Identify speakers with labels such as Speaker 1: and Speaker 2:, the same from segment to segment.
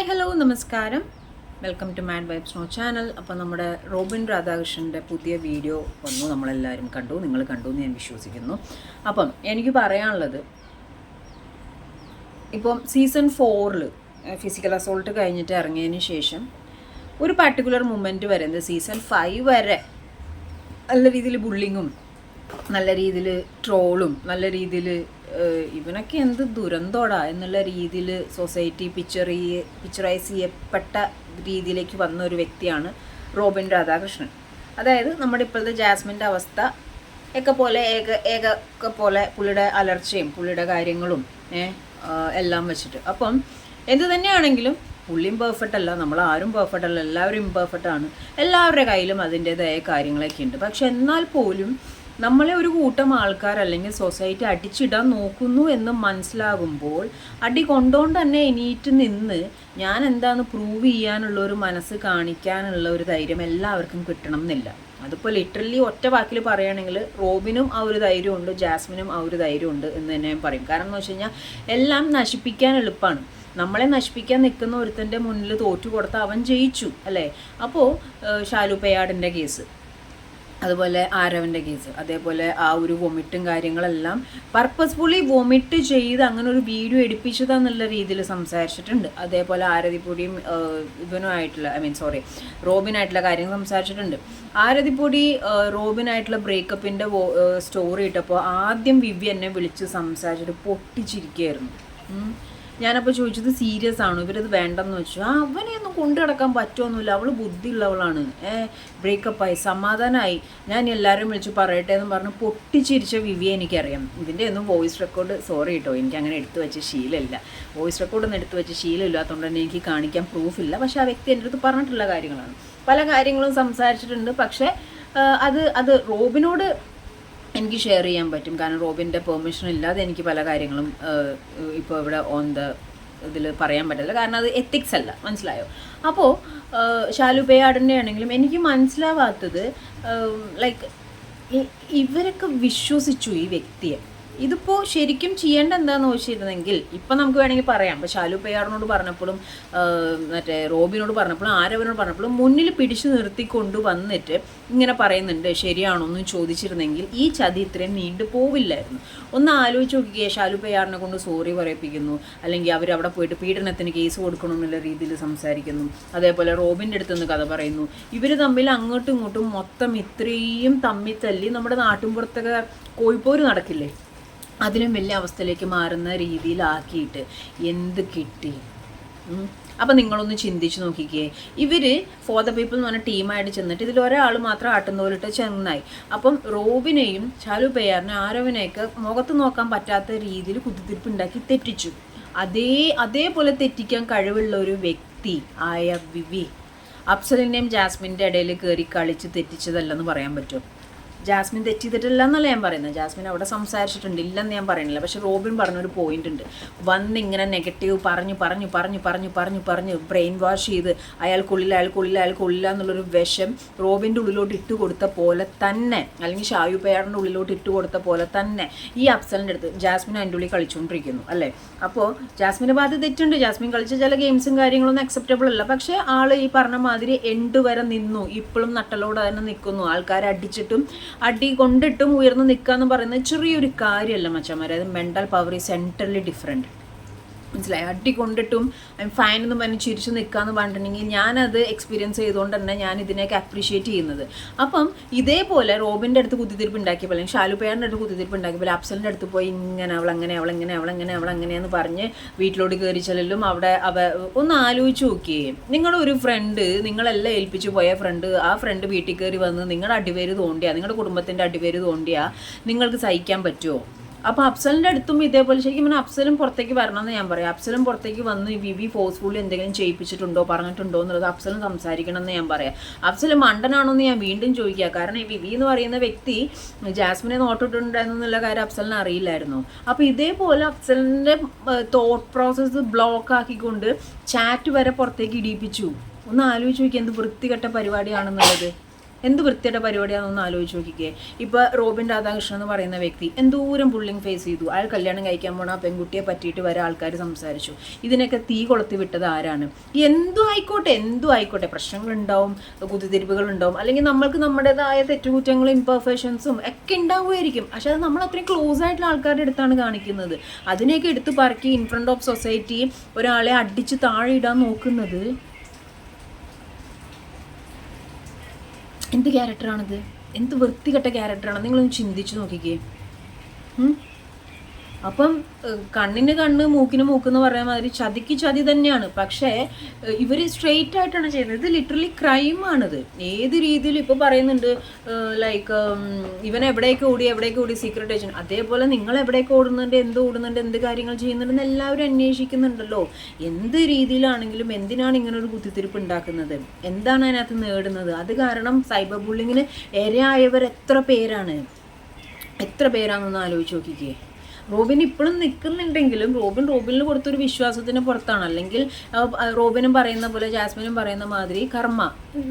Speaker 1: Hi hello നമസ്കാരം. Welcome to mad vibes no channel അപ്പോൾ നമ്മുടെ റോബിൻ രാധാകൃഷ്ണന്റെ പുതിയ വീഡിയോ വന്നു. നമ്മളെല്ലാവരും കണ്ടു. നിങ്ങൾ കണ്ടു എന്ന് ഞാൻ വിശ്വസിക്കുന്നു. അപ്പം എനിക്ക് പറയാനുള്ളത് ഇപ്പം സീസൺ ഫോറിൽ ഫിസിക്കൽ അസോൾട്ട് കഴിഞ്ഞിട്ട് ഇറങ്ങിയതിന് ശേഷം ഒരു പർട്ടിക്കുലർ വരെ വരുന്നത് സീസൺ ഫൈവ് വരെ നല്ല രീതിയിൽ ബുള്ളിങ്ങും നല്ല രീതിയിൽ ട്രോളും നല്ല രീതിയിൽ ഇവനൊക്കെ എന്ത് ദുരന്തോടാ എന്നുള്ള രീതിയിൽ സൊസൈറ്റി പിക്ചർ പിക്ചറൈസ് ചെയ്യപ്പെട്ട രീതിയിലേക്ക് വന്ന ഒരു വ്യക്തിയാണ് റോബിൻ രാധാകൃഷ്ണൻ. അതായത് നമ്മുടെ ഇപ്പോഴത്തെ ജാസ്മിന്റെ അവസ്ഥ ഒക്കെ പോലെ ഏക ഏക ഒക്കെ പോലെ പുള്ളിയുടെ അലർച്ചയും പുള്ളിയുടെ കാര്യങ്ങളും എല്ലാം വെച്ചിട്ട്. അപ്പം എന്ത് തന്നെയാണെങ്കിലും പുള്ളിയും പെർഫെക്റ്റ് അല്ല നമ്മൾ ആരും പെർഫെക്റ്റ് അല്ല എല്ലാവരും ഇംപെർഫെക്റ്റ് ആണ്. എല്ലാവരുടെ കയ്യിലും അതിന്റെതായ കാര്യങ്ങളൊക്കെ ഉണ്ട് പക്ഷെ എന്നാൽ പോലും നമ്മളെ ഒരു കൂട്ടം ആൾക്കാർ അല്ലെങ്കിൽ സൊസൈറ്റി അടിച്ചിടാൻ നോക്കുന്നു എന്ന് മനസ്സിലാകുമ്പോൾ അടി കൊണ്ടോണ്ട് തന്നെ എണീറ്റ് നിന്ന് ഞാൻ എന്താന്ന് പ്രൂവ് ചെയ്യാനുള്ള ഒരു മനസ്സ് കാണിക്കാനുള്ള ഒരു ധൈര്യം എല്ലാവർക്കും കിട്ടണം എന്നില്ല. അതിപ്പോൾ ലിറ്ററലി ഒറ്റ വാക്കിൽ പറയുകയാണെങ്കിൽ റോബിനും ആ ഒരു ധൈര്യമുണ്ട് ജാസ്മിനും ആ ഒരു ധൈര്യമുണ്ട് എന്ന് തന്നെ ഞാൻ പറയും. കാരണം എന്ന് വെച്ച് കഴിഞ്ഞാൽ എല്ലാം നശിപ്പിക്കാൻ എളുപ്പമാണ് നമ്മളെ നശിപ്പിക്കാൻ നിൽക്കുന്ന ഒരുത്തന്റെ മുന്നിൽ തോറ്റു കൊടുത്ത് അവൻ ജയിച്ചു അല്ലേ? അപ്പോൾ ഷാലു പെയാടിന്റെ കേസ് അതുപോലെ ആരവന്റെ കേസ് അതേപോലെ ആ ഒരു വൊമിറ്റും കാര്യങ്ങളെല്ലാം പർപ്പസ്ഫുള്ളി വൊമിറ്റ് ചെയ്ത് അങ്ങനെ ഒരു വീഡിയോ എടുപ്പിച്ചതാന്നുള്ള രീതിയിൽ സംസാരിച്ചിട്ടുണ്ട്. അതേപോലെ ആരതിപ്പൊടിയും ഇവനുമായിട്ടുള്ള ഐ മീൻ സോറി റോബിനായിട്ടുള്ള കാര്യങ്ങൾ സംസാരിച്ചിട്ടുണ്ട്. ആരതിപ്പൊടി റോബിനായിട്ടുള്ള ബ്രേക്കപ്പിന്റെ സ്റ്റോറി ഇട്ടപ്പോൾ ആദ്യം വിവ്യ എന്നെ വിളിച്ച് സംസാരിച്ചിട്ട് പൊട്ടിച്ചിരിക്കുകയായിരുന്നു. ഞാനപ്പോൾ ചോദിച്ചത് സീരിയസ് ആണോ? ഇവരത് വേണ്ടെന്ന് വെച്ചു. ആ അവനെ ഒന്നും കൊണ്ടു കിടക്കാൻ പറ്റുമൊന്നുമില്ല അവൾ ബുദ്ധിയുള്ളവളാണ്. ഏ ബ്രേക്കപ്പായി സമാധാനമായി ഞാൻ എല്ലാവരും വിളിച്ച് പറയട്ടെ എന്ന് പറഞ്ഞ് പൊട്ടിച്ചിരിച്ച വിവിയെ എനിക്കറിയാം. ഇതിന്റെ ഒന്നും വോയിസ് റെക്കോർഡ് സോറി കേട്ടോ എനിക്ക് അങ്ങനെ എടുത്തു വെച്ച ശീലമില്ല. വോയിസ് റെക്കോർഡൊന്നും എടുത്തു വെച്ച ശീലമില്ലാത്തതുകൊണ്ട് തന്നെ എനിക്ക് കാണിക്കാൻ പ്രൂഫില്ല പക്ഷേ ആ വ്യക്തി എന്റെ അടുത്ത് പറഞ്ഞിട്ടുള്ള കാര്യങ്ങളാണ്. പല കാര്യങ്ങളും സംസാരിച്ചിട്ടുണ്ട്. പക്ഷേ അത് അത് റോബിനോട് എനിക്ക് ഷെയർ ചെയ്യാൻ പറ്റും. കാരണം റോബിന്റെ പെർമിഷൻ ഇല്ലാതെ എനിക്ക് പല കാര്യങ്ങളും ഇപ്പോൾ ഇവിടെ ഓൺ ദ ഇതിൽ പറയാൻ പറ്റില്ല കാരണം അത് എത്തിക്സ് അല്ല. മനസ്സിലായോ? അപ്പോൾ ഷാലു പേയാടിന്റെ ആണെങ്കിലും എനിക്ക് മനസ്സിലാവാത്തത് ലൈക്ക് ഇവരൊക്കെ വിശ്വസിച്ചു ഈ വ്യക്തിയെ. ഇതിപ്പോൾ ശരിക്കും ചെയ്യേണ്ട എന്താന്ന് ചോദിച്ചിരുന്നെങ്കിൽ ഇപ്പം നമുക്ക് വേണമെങ്കിൽ പറയാം. ഇപ്പോൾ ഷാലു പെയ്യാറിനോട് പറഞ്ഞപ്പോഴും മറ്റേ റോബിനോട് പറഞ്ഞപ്പോഴും ആരവനോട് പറഞ്ഞപ്പോഴും മുന്നിൽ പിടിച്ചു നിർത്തി വന്നിട്ട് ഇങ്ങനെ പറയുന്നുണ്ട് ശരിയാണോ? എന്ന് ചോദിച്ചിരുന്നെങ്കിൽ ഈ ചതി ഇത്രയും നീണ്ടു പോവില്ലായിരുന്നു. ഒന്ന് ആലോചിച്ച് നോക്കിയേ ഷാലു പെയ്യാറിനെ കൊണ്ട് സോറി പറയിപ്പിക്കുന്നു അല്ലെങ്കിൽ അവർ അവിടെ പോയിട്ട് പീഡനത്തിന് കേസ് കൊടുക്കണം എന്നുള്ള രീതിയിൽ സംസാരിക്കുന്നു അതേപോലെ റോബിന്റെ അടുത്ത് നിന്ന് കഥ പറയുന്നു. ഇവർ തമ്മിൽ അങ്ങോട്ടും ഇങ്ങോട്ടും മൊത്തം ഇത്രയും തമ്മിൽ തല്ലി നമ്മുടെ നാട്ടിൻപുറത്തൊക്കെ കോഴിപ്പോര് നടക്കില്ലേ? അതിലും വലിയ അവസ്ഥയിലേക്ക് മാറുന്ന രീതിയിലാക്കിയിട്ട് എന്ത് കിട്ടി. അപ്പം നിങ്ങളൊന്ന് ചിന്തിച്ച് നോക്കിക്കേ. ഇവർ ഫോർ ദ പീപ്പിൾ എന്ന് പറഞ്ഞ ടീമായിട്ട് ചെന്നിട്ട് ഇതിൽ ഒരാൾ മാത്രം ആട്ടുന്നോലിട്ട് ചെന്നായി. അപ്പം റോബിനെയും ചാലു പെയ്യാറിനെ ആരവനെയൊക്കെ മുഖത്ത് നോക്കാൻ പറ്റാത്ത രീതിയിൽ കുത്തിത്തിരിപ്പ് ഉണ്ടാക്കി തെറ്റിച്ചു. അതേ അതേപോലെ തെറ്റിക്കാൻ കഴിവുള്ള ഒരു വ്യക്തി ആയ വിവി. അപ്സലിന്റെയും ജാസ്മിന്റെ ഇടയിൽ കയറി കളിച്ച് തെറ്റിച്ചതല്ലെന്ന് പറയാൻ പറ്റുമോ? ജാസ്മിൻ തെറ്റിയിട്ടില്ല എന്നല്ല ഞാൻ പറയുന്നത്. ജാസ്മിൻ അവിടെ സംസാരിച്ചിട്ടുണ്ട് ഇല്ലെന്ന് ഞാൻ പറയുന്നില്ല. പക്ഷെ റോബിൻ പറഞ്ഞൊരു പോയിന്റ് ഉണ്ട്. വന്ന് ഇങ്ങനെ നെഗറ്റീവ് പറഞ്ഞു പറഞ്ഞു പറഞ്ഞു പറഞ്ഞു പറഞ്ഞു പറഞ്ഞു ബ്രെയിൻ വാഷ് ചെയ്ത് അയാൾക്കുള്ളിൽ അയാൾക്കുള്ളിൽ അയാൾക്കുള്ളില്ല എന്നുള്ളൊരു വിഷം റോബിന്റെ ഉള്ളിലോട്ട് ഇട്ട് കൊടുത്ത പോലെ തന്നെ അല്ലെങ്കിൽ ഷായു പേടന്റെ ഉള്ളിലോട്ട് ഇട്ട് കൊടുത്ത പോലെ തന്നെ ഈ അഫ്സലിന്റെ അടുത്ത് ജാസ്മിൻ അതിന്റെ ഉള്ളിൽ കളിച്ചുകൊണ്ടിരിക്കുന്നു അല്ലേ? അപ്പോൾ ജാസ്മിന്റെ ഭാഗത്ത് തെറ്റുണ്ട്. ജാസ്മിൻ കളിച്ച ചില ഗെയിംസും കാര്യങ്ങളൊന്നും അക്സെപ്റ്റബിൾ അല്ല. പക്ഷേ ആൾ ഈ പറഞ്ഞ മാതിരി എൻഡ് വരെ നിന്നു. ഇപ്പോഴും നട്ടലോടെ തന്നെ നിൽക്കുന്നു. ആൾക്കാരെ അടിച്ചിട്ടും അടി കൊണ്ടിട്ടും ഉയർന്നു നിൽക്കുക എന്ന് പറയുന്നത് ചെറിയൊരു കാര്യമല്ല മച്ചന്മാരെ അത് mental power is centrally different മനസ്സിലായി? അടി കൊണ്ടിട്ടും ഫൈൻ എന്ന് പറഞ്ഞ് ചിരിച്ചു നിൽക്കാന്ന് പറഞ്ഞിട്ടുണ്ടെങ്കിൽ ഞാനത് എക്സ്പീരിയൻസ് ചെയ്തുകൊണ്ട് തന്നെ ഞാൻ ഇതിനെയൊക്കെ അപ്രീഷിയേറ്റ് ചെയ്യുന്നത്. അപ്പം ഇതേപോലെ റോബിന്റെ അടുത്ത് കുത്തിത്തിരിപ്പ് ഉണ്ടാക്കിയപ്പോൾ അല്ലെങ്കിൽ ഷാലുപ്പേറിന്റെ അടുത്ത് കുത്തിത്തിരിപ്പ് ഉണ്ടാക്കിയപ്പോൾ അപ്സലിന്റെ അടുത്ത് പോയി ഇങ്ങനെ അവളങ്ങനെ അവളങ്ങനെ അവളങ്ങനെ അവളങ്ങനെയെന്ന് പറഞ്ഞ് വീട്ടിലോട്ട് കയറി ചെല്ലലും അവിടെ അവ ഒന്ന് ആലോചിച്ച് നോക്കിയേ. നിങ്ങളുടെ ഒരു ഫ്രണ്ട് നിങ്ങളെല്ലാം ഏൽപ്പിച്ച് പോയ ഫ്രണ്ട് ആ ഫ്രണ്ട് വീട്ടിൽ കയറി വന്ന് നിങ്ങളുടെ അടിവേര് തോണ്ടിയാ നിങ്ങളുടെ കുടുംബത്തിന്റെ അടിവേര് തോണ്ടിയാ നിങ്ങൾക്ക് സഹിക്കാൻ പറ്റുമോ അപ്പോൾ അഫ്സലിന്റെ അടുത്തും ഇതേപോലെ ശരിക്കും പറഞ്ഞാൽ അഫ്സലും പുറത്തേക്ക് വരണമെന്ന് ഞാൻ പറയാം. അഫ്സലും പുറത്തേക്ക് വന്ന് ഈ വിവി ഫോഴ്സ്ഫുള്ളി എന്തെങ്കിലും ചെയ്യിപ്പിച്ചിട്ടുണ്ടോ പറഞ്ഞിട്ടുണ്ടോ എന്നുള്ളത് അഫ്സലും സംസാരിക്കണം എന്ന് ഞാൻ പറയാം. അഫ്സൽ മണ്ടനാണോ എന്ന് ഞാൻ വീണ്ടും ചോദിക്കുക. കാരണം ഈ വിവി എന്ന് പറയുന്ന വ്യക്തി ജാസ്മിനെ നോട്ടിട്ടുണ്ടായിരുന്നുള്ള കാര്യം അഫ്സലിന് അറിയില്ലായിരുന്നു. അപ്പോൾ ഇതേപോലെ അഫ്സലിന്റെ തോട്ട് പ്രോസസ്സ് ബ്ലോക്ക് ആക്കിക്കൊണ്ട് ചാറ്റ് വരെ പുറത്തേക്ക് ഇടിയിപ്പിച്ചു. ഒന്ന് ആലോചിച്ച് നോക്കി എന്ത് വൃത്തികെട്ട പരിപാടിയാണെന്നുള്ളത്. എന്ത് വൃത്തിയുടെ പരിപാടിയാണെന്നൊന്ന് ആലോചിച്ച് നോക്കിക്കേ. ഇപ്പോൾ റോബിൻ രാധാകൃഷ്ണൻ എന്ന് പറയുന്ന വ്യക്തി എന്തോരം പുള്ളിങ് ഫേസ് ചെയ്തു. അയാൾ കല്യാണം കഴിക്കാൻ പോണ ആ പെൺകുട്ടിയെ പറ്റിയിട്ട് വരെ ആൾക്കാർ സംസാരിച്ചു. ഇതിനൊക്കെ തീ കൊളുത്തി വിട്ടത് ആരാണ്? എന്തും ആയിക്കോട്ടെ എന്തും ആയിക്കോട്ടെ. പ്രശ്നങ്ങൾ ഉണ്ടാവും കുതിതിരിവുകൾ ഉണ്ടാവും അല്ലെങ്കിൽ നമ്മൾക്ക് നമ്മുടേതായ തെറ്റുകുറ്റങ്ങളും ഇംപെർഫെക്ഷൻസും ഒക്കെ ഉണ്ടാവുമായിരിക്കും. പക്ഷെ അത് നമ്മൾ അത്രയും ക്ലോസ് ആയിട്ടുള്ള ആൾക്കാരുടെ അടുത്താണ് കാണിക്കുന്നത്. അതിനെയൊക്കെ എടുത്ത് പറക്കി ഇൻ ഫ്രണ്ട് ഓഫ് സൊസൈറ്റി ഒരാളെ അടിച്ച് താഴെ ഇടാൻ നോക്കുന്നത് എന്ത് ക്യാരക്ടറാണിത് എന്ത് വൃത്തികെട്ട ക്യാരക്ടറാണ് നിങ്ങളൊന്ന് ചിന്തിച്ചു നോക്കിക്കേ? അപ്പം കണ്ണിന് കണ്ണ് മൂക്കിന് മൂക്ക് എന്ന് പറയുന്ന മാതിരി ചതിക്ക് ചതി തന്നെയാണ്. പക്ഷേ ഇവർ സ്ട്രെയിറ്റ് ആയിട്ടാണ് ചെയ്യുന്നത്. ഇത് ലിറ്ററലി ക്രൈമാണിത് ഏത് രീതിയിൽ ഇപ്പോൾ പറയുന്നുണ്ട് ലൈക്ക് ഇവൻ എവിടേക്ക് ഓടി എവിടേക്ക് ഓടി സീക്രട്ട് ഏജന്റ് അതേപോലെ നിങ്ങൾ എവിടേക്ക് ഓടുന്നുണ്ട് എന്ത് ഓടുന്നുണ്ട് എന്ത് കാര്യങ്ങൾ ചെയ്യുന്നുണ്ടെന്ന് എല്ലാവരും അന്വേഷിക്കുന്നുണ്ടല്ലോ. എന്ത് രീതിയിലാണെങ്കിലും എന്തിനാണ് ഇങ്ങനെ ഒരു കുത്തിത്തിരിപ്പ് ഉണ്ടാക്കുന്നത്? എന്താണ് അതിനകത്ത് നേടുന്നത്? അത് കാരണം സൈബർ ബുള്ളിങ്ങിന് ഇരയായവർ എത്ര പേരാണ്? എത്ര പേരാണെന്ന് ആലോചിച്ച് നോക്കിക്കേ. റോബിൻ ഇപ്പോഴും നിൽക്കുന്നുണ്ടെങ്കിലും റോബിൻ റോബിനിൽ കൊടുത്തൊരു വിശ്വാസത്തിന് പുറത്താണ്. അല്ലെങ്കിൽ റോബിനും പറയുന്ന പോലെ ജാസ്മിനും പറയുന്ന മാതിരി കർമ്മ.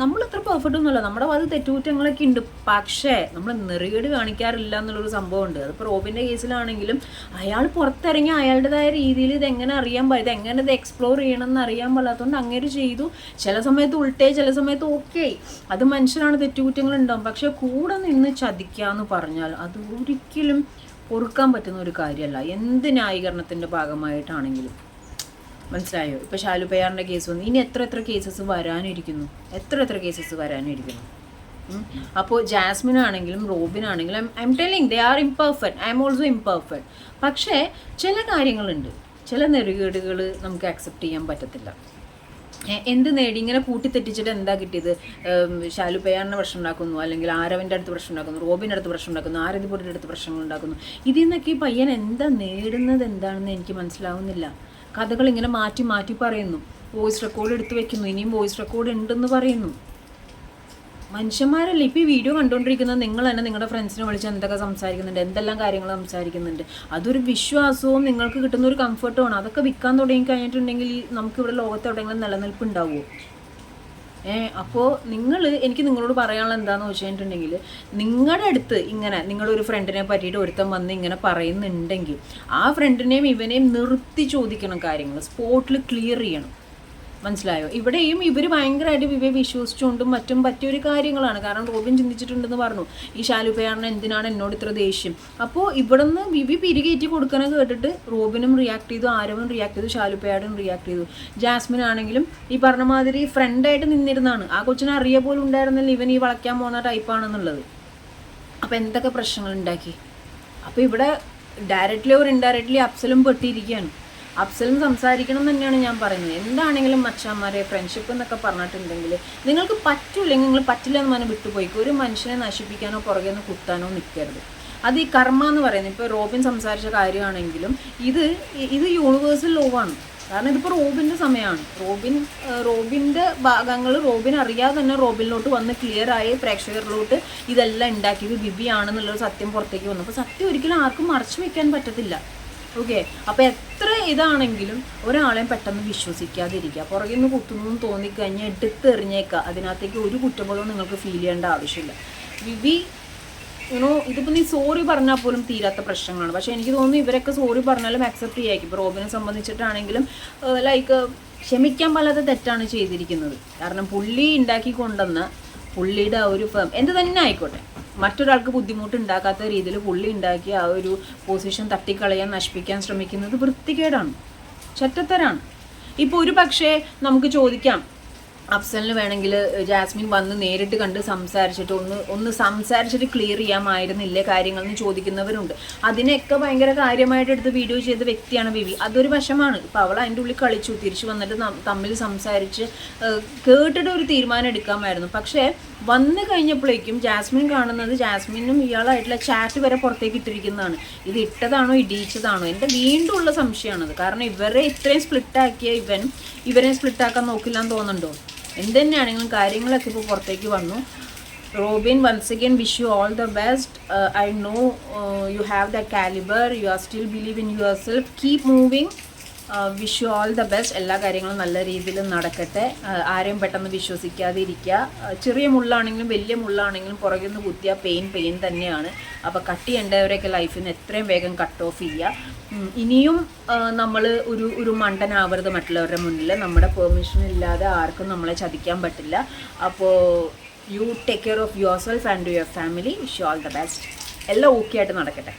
Speaker 1: നമ്മൾ അത്ര പെർഫെക്റ്റ് ഒന്നുമല്ല. നമ്മുടെ അത് തെറ്റുകുറ്റങ്ങളൊക്കെ ഉണ്ട്. പക്ഷേ നമ്മൾ നെറുകേട് കാണിക്കാറില്ല എന്നുള്ളൊരു സംഭവമുണ്ട്. അതിപ്പോൾ റോബിന്റെ കേസിലാണെങ്കിലും അയാൾ പുറത്തിറങ്ങി അയാളുടേതായ രീതിയിൽ ഇതെങ്ങനെ അറിയാൻ പാടില്ല എങ്ങനെ ഇത് എക്സ്പ്ലോർ ചെയ്യണമെന്ന് അറിയാൻ പാടാത്തതുകൊണ്ട് അങ്ങനെ ചെയ്തു. ചില സമയത്ത് ഉൾട്ടേ ചില സമയത്ത് ഓക്കെ. അത് മനുഷ്യരാണ് തെറ്റുകുറ്റങ്ങൾ ഉണ്ടാവും പക്ഷേ കൂടെ നിന്ന് ചതിക്കുക എന്ന് പറഞ്ഞാൽ അത് ഒരിക്കലും പൊറുക്കാൻ പറ്റുന്ന ഒരു കാര്യമല്ല എന്ത് ന്യായീകരണത്തിന്റെ ഭാഗമായിട്ടാണെങ്കിലും. മനസ്സിലായോ? ഇപ്പോൾ ഷാലു പയ്യാറിന്റെ കേസ് വന്നു. ഇനി എത്ര എത്ര കേസസ് വരാനിരിക്കുന്നു? എത്ര എത്ര കേസസ് വരാനിരിക്കുന്നു? അപ്പോൾ ജാസ്മിൻ ആണെങ്കിലും റോബിൻ ആണെങ്കിലും I'm telling they are imperfect I'm also imperfect പക്ഷേ ചില കാര്യങ്ങളുണ്ട്. ചില നെറുകേടുകൾ നമുക്ക് അക്സെപ്റ്റ് ചെയ്യാൻ പറ്റത്തില്ല. എന്ത് നേടി? ഇങ്ങനെ കൂട്ടിത്തെറ്റിച്ചിട്ട് എന്താ കിട്ടിയത്? ശാലു ഷാലു പെയ്യാറിന് പ്രശ്നം ഉണ്ടാക്കുന്നു. അല്ലെങ്കിൽ ആരവന്റെ അടുത്ത് പ്രശ്നം ഉണ്ടാക്കുന്നു. റോബിന്റെ അടുത്ത് പ്രശ്നം ഉണ്ടാക്കുന്നു. ആരതിപുരിയുടെ അടുത്ത് പ്രശ്നങ്ങൾ ഉണ്ടാക്കുന്നു. ഇതിൽ നിന്നൊക്കെ ഈ പയ്യൻ എന്താ നേടുന്നത് എന്താണെന്ന് എനിക്ക് മനസ്സിലാവുന്നില്ല. കഥകൾ ഇങ്ങനെ മാറ്റി മാറ്റി പറയുന്നു. വോയിസ് റെക്കോർഡ് എടുത്ത് വെക്കുന്നു. ഇനിയും വോയിസ് റെക്കോർഡ് ഉണ്ടെന്ന് പറയുന്നു. മനുഷ്യന്മാരല്ലേ? ഇപ്പോൾ ഈ വീഡിയോ കണ്ടുകൊണ്ടിരിക്കുന്നത് നിങ്ങൾ തന്നെ നിങ്ങളുടെ ഫ്രണ്ട്സിനെ വിളിച്ച് എന്തൊക്കെ സംസാരിക്കുന്നുണ്ട് എന്തെല്ലാം കാര്യങ്ങൾ സംസാരിക്കുന്നുണ്ട്. അതൊരു വിശ്വാസവും നിങ്ങൾക്ക് കിട്ടുന്ന ഒരു കംഫർട്ടുമാണ് അതൊക്കെ വിൽക്കാൻ തുടങ്ങി കഴിഞ്ഞിട്ടുണ്ടെങ്കിൽ നമുക്ക് നമുക്കിവിടെ ലോകത്ത് എവിടെയെങ്കിലും നിലനിൽപ്പ് ഉണ്ടാവുമോ? ഏ അപ്പോൾ നിങ്ങൾ എനിക്ക് നിങ്ങളോട് പറയാനുള്ള എന്താന്ന് വെച്ച് കഴിഞ്ഞിട്ടുണ്ടെങ്കിൽ നിങ്ങളുടെ അടുത്ത് ഇങ്ങനെ നിങ്ങളുടെ ഒരു ഫ്രണ്ടിനെ പറ്റിയിട്ട് ഒരുത്തൻ വന്ന് ഇങ്ങനെ പറയുന്നുണ്ടെങ്കിൽ ആ ഫ്രണ്ടിനെയും ഇവനെയും നിർത്തി ചോദിക്കണം കാര്യങ്ങൾ സ്പോട്ടിൽ ക്ലിയർ ചെയ്യണം. മനസ്സിലായോ? ഇവിടെയും ഇവർ ഭയങ്കരമായിട്ട് വിവേ വിശ്വസിച്ചുകൊണ്ടും മറ്റും പറ്റിയൊരു കാര്യങ്ങളാണ്. കാരണം റോബിൻ ചിന്തിച്ചിട്ടുണ്ടെന്ന് പറഞ്ഞു. ഈ ശാലുപയാറിന് എന്തിനാണ് എന്നോട് ഇത്ര ദേഷ്യം? അപ്പോൾ ഇവിടെ നിന്ന് വിവി പിരികേറ്റി കൊടുക്കണ കേട്ടിട്ട് റോബിനും റിയാക്ട് ചെയ്തു ആരവും റിയാക്ട് ചെയ്തു ശാലുപയാടും റിയാക്ട് ചെയ്തു. ജാസ്മിൻ ആണെങ്കിലും ഈ പറഞ്ഞ മാതിരി ഫ്രണ്ടായിട്ട് നിന്നിരുന്നാണ്. ആ കൊച്ചിനെ അറിയ പോലും ഉണ്ടായിരുന്നില്ല ഇവൻ ഈ വളയ്ക്കാൻ പോകുന്ന ടൈപ്പാണെന്നുള്ളത് അപ്പോൾ എന്തൊക്കെ പ്രശ്നങ്ങൾ ഉണ്ടാക്കി? അപ്പോൾ ഇവിടെ ഡയറക്റ്റ്ലി ഓർ ഇൻഡയറക്റ്റ്ലി അപ്സലും പെട്ടിരിക്കുകയാണ്. അപ്സലും സംസാരിക്കണം തന്നെയാണ് ഞാൻ പറയുന്നത്. എന്താണെങ്കിലും മച്ചാന്മാരെ ഫ്രണ്ട്ഷിപ്പ് എന്നൊക്കെ പറഞ്ഞിട്ടുണ്ടെങ്കിൽ നിങ്ങൾക്ക് പറ്റൂല്ലെങ്കിൽ നിങ്ങൾ പറ്റില്ല എന്ന് പറഞ്ഞാൽ വിട്ടുപോയിക്കും. ഒരു മനുഷ്യനെ നശിപ്പിക്കാനോ പുറകെ നിന്ന് കുത്താനോ നിൽക്കരുത് അത് ഈ കർമ്മ എന്ന് പറയുന്നത് ഇപ്പോൾ റോബിൻ സംസാരിച്ച കാര്യമാണെങ്കിലും ഇത് ഇത് യൂണിവേഴ്സൽ ലോ ആണ്. കാരണം ഇതിപ്പോൾ റോബിന്റെ സമയമാണ് റോബിൻ റോബിന്റെ ഭാഗങ്ങൾ റോബിൻ അറിയാതെ തന്നെ റോബിനിലോട്ട് വന്ന് ക്ലിയർ ആയി പ്രേക്ഷകരിലോട്ട് ഇതെല്ലാം ഉണ്ടാക്കിയത് ബിബിയാണെന്നുള്ളൊരു സത്യം പുറത്തേക്ക് വന്നു. അപ്പോൾ സത്യം ഒരിക്കലും ആർക്കും മറച്ചു വെക്കാൻ പറ്റത്തില്ല. ഓക്കെ അപ്പോൾ എത്ര ഇതാണെങ്കിലും ഒരാളെയും പെട്ടെന്ന് വിശ്വസിക്കാതിരിക്കുക. പുറകിൽ നിന്ന് കുത്തുന്നു തോന്നിക്കഴിഞ്ഞാൽ എടുത്തെറിഞ്ഞേക്കുക അതിനകത്തേക്ക് ഒരു കുറ്റബോധവും നിങ്ങൾക്ക് ഫീൽ ചെയ്യേണ്ട ആവശ്യമില്ല. വി യുനോ ഇതിപ്പോൾ നീ സോറി പറഞ്ഞാൽ പോലും തീരാത്ത പ്രശ്നങ്ങളാണ്. പക്ഷേ എനിക്ക് തോന്നുന്നു ഇവരൊക്കെ സോറി പറഞ്ഞാലും അക്സെപ്റ്റ് ചെയ്യായിരിക്കും. ഇപ്പോൾ റോബിനെ സംബന്ധിച്ചിട്ടാണെങ്കിലും ലൈക്ക് ക്ഷമിക്കാൻ പറ്റാത്ത തെറ്റാണ് ചെയ്തിരിക്കുന്നത്. കാരണം പുള്ളി ഉണ്ടാക്കി കൊണ്ടുവന്ന പുള്ളിയുടെ ഒരു ഫേം എന്ത് തന്നെ ആയിക്കോട്ടെ. മറ്റൊരാൾക്ക് ബുദ്ധിമുട്ട് ഉണ്ടാക്കാത്ത രീതിയിൽ പുള്ളി ഉണ്ടാക്കി ആ ഒരു പൊസിഷൻ തട്ടിക്കളയാൻ നശിപ്പിക്കാൻ ശ്രമിക്കുന്നത് വൃത്തികേടാണ്. ചറ്റത്തരാണ്. ഇപ്പോൾ ഒരു പക്ഷേ നമുക്ക് ചോദിക്കാം അഫ്സലിന് വേണമെങ്കിൽ ജാസ്മിൻ വന്ന് നേരിട്ട് കണ്ട് സംസാരിച്ചിട്ട് ഒന്ന് ഒന്ന് സംസാരിച്ചിട്ട് ക്ലിയർ ചെയ്യാമായിരുന്നില്ലേ കാര്യങ്ങൾ എന്ന് ചോദിക്കുന്നവരുണ്ട്. അതിനെയൊക്കെ ഭയങ്കര കാര്യമായിട്ട് എടുത്ത് വീഡിയോ ചെയ്ത വ്യക്തിയാണ് വിവി. അതൊരു വശമാണ്. ഇപ്പോൾ അവൾ അതിന്റെ ഉള്ളിൽ കളിച്ചു തിരിച്ചു വന്നിട്ട് തമ്മിൽ സംസാരിച്ച് കേട്ടിട്ട് ഒരു തീരുമാനം എടുക്കാമായിരുന്നു. പക്ഷേ വന്നു കഴിഞ്ഞപ്പോഴേക്കും ജാസ്മിൻ കാണുന്നത് ജാസ്മിനും ഇയാളായിട്ടുള്ള ചാറ്റ് വരെ പുറത്തേക്ക് ഇട്ടിരിക്കുന്നതാണ്. ഇത് ഇട്ടതാണോ ഇടിയിച്ചതാണോ? എന്റെ വീണ്ടും ഉള്ള സംശയമാണത്. കാരണം ഇവരെ ഇത്രയും സ്പ്ലിറ്റാക്കിയ ഇവൻ ഇവരെ സ്പ്ലിറ്റാക്കാൻ നോക്കില്ല എന്ന് തോന്നുന്നുണ്ടോ? എന്തുതന്നെയാണെങ്കിലും കാര്യങ്ങളൊക്കെ ഇപ്പോൾ പുറത്തേക്ക് വന്നു. Robin once again wish you all the best I know you have the calibre you are still believe in yourself keep moving wish all the best എല്ലാ കാര്യങ്ങളും നല്ല രീതിയിൽ നടക്കട്ടെ. ആരെയും പെട്ടെന്ന് വിശ്വസിക്കാതെ ഇരിക്കുക ചെറിയ മുള്ളാണെങ്കിലും വലിയ മുള്ളാണെങ്കിലും പുറകിൽ നിന്ന് കുത്തിയ പെയിൻ പെയിൻ തന്നെയാണ്. അപ്പോൾ കട്ട് ചെയ്യേണ്ടവരെയൊക്കെ ലൈഫിൽ നിന്ന് എത്രയും വേഗം കട്ട് ഓഫ് ചെയ്യുക. ഇനിയും നമ്മൾ ഒരു ഒരു മണ്ടനാവരുത് മറ്റുള്ളവരുടെ മുന്നിൽ നമ്മുടെ പെർമിഷൻ ഇല്ലാതെ ആർക്കും നമ്മളെ ചതിക്കാൻ പറ്റില്ല. അപ്പോൾ you take care of yourself and your family wish you all the best എല്ലാം ഓക്കെ ആയിട്ട് നടക്കട്ടെ.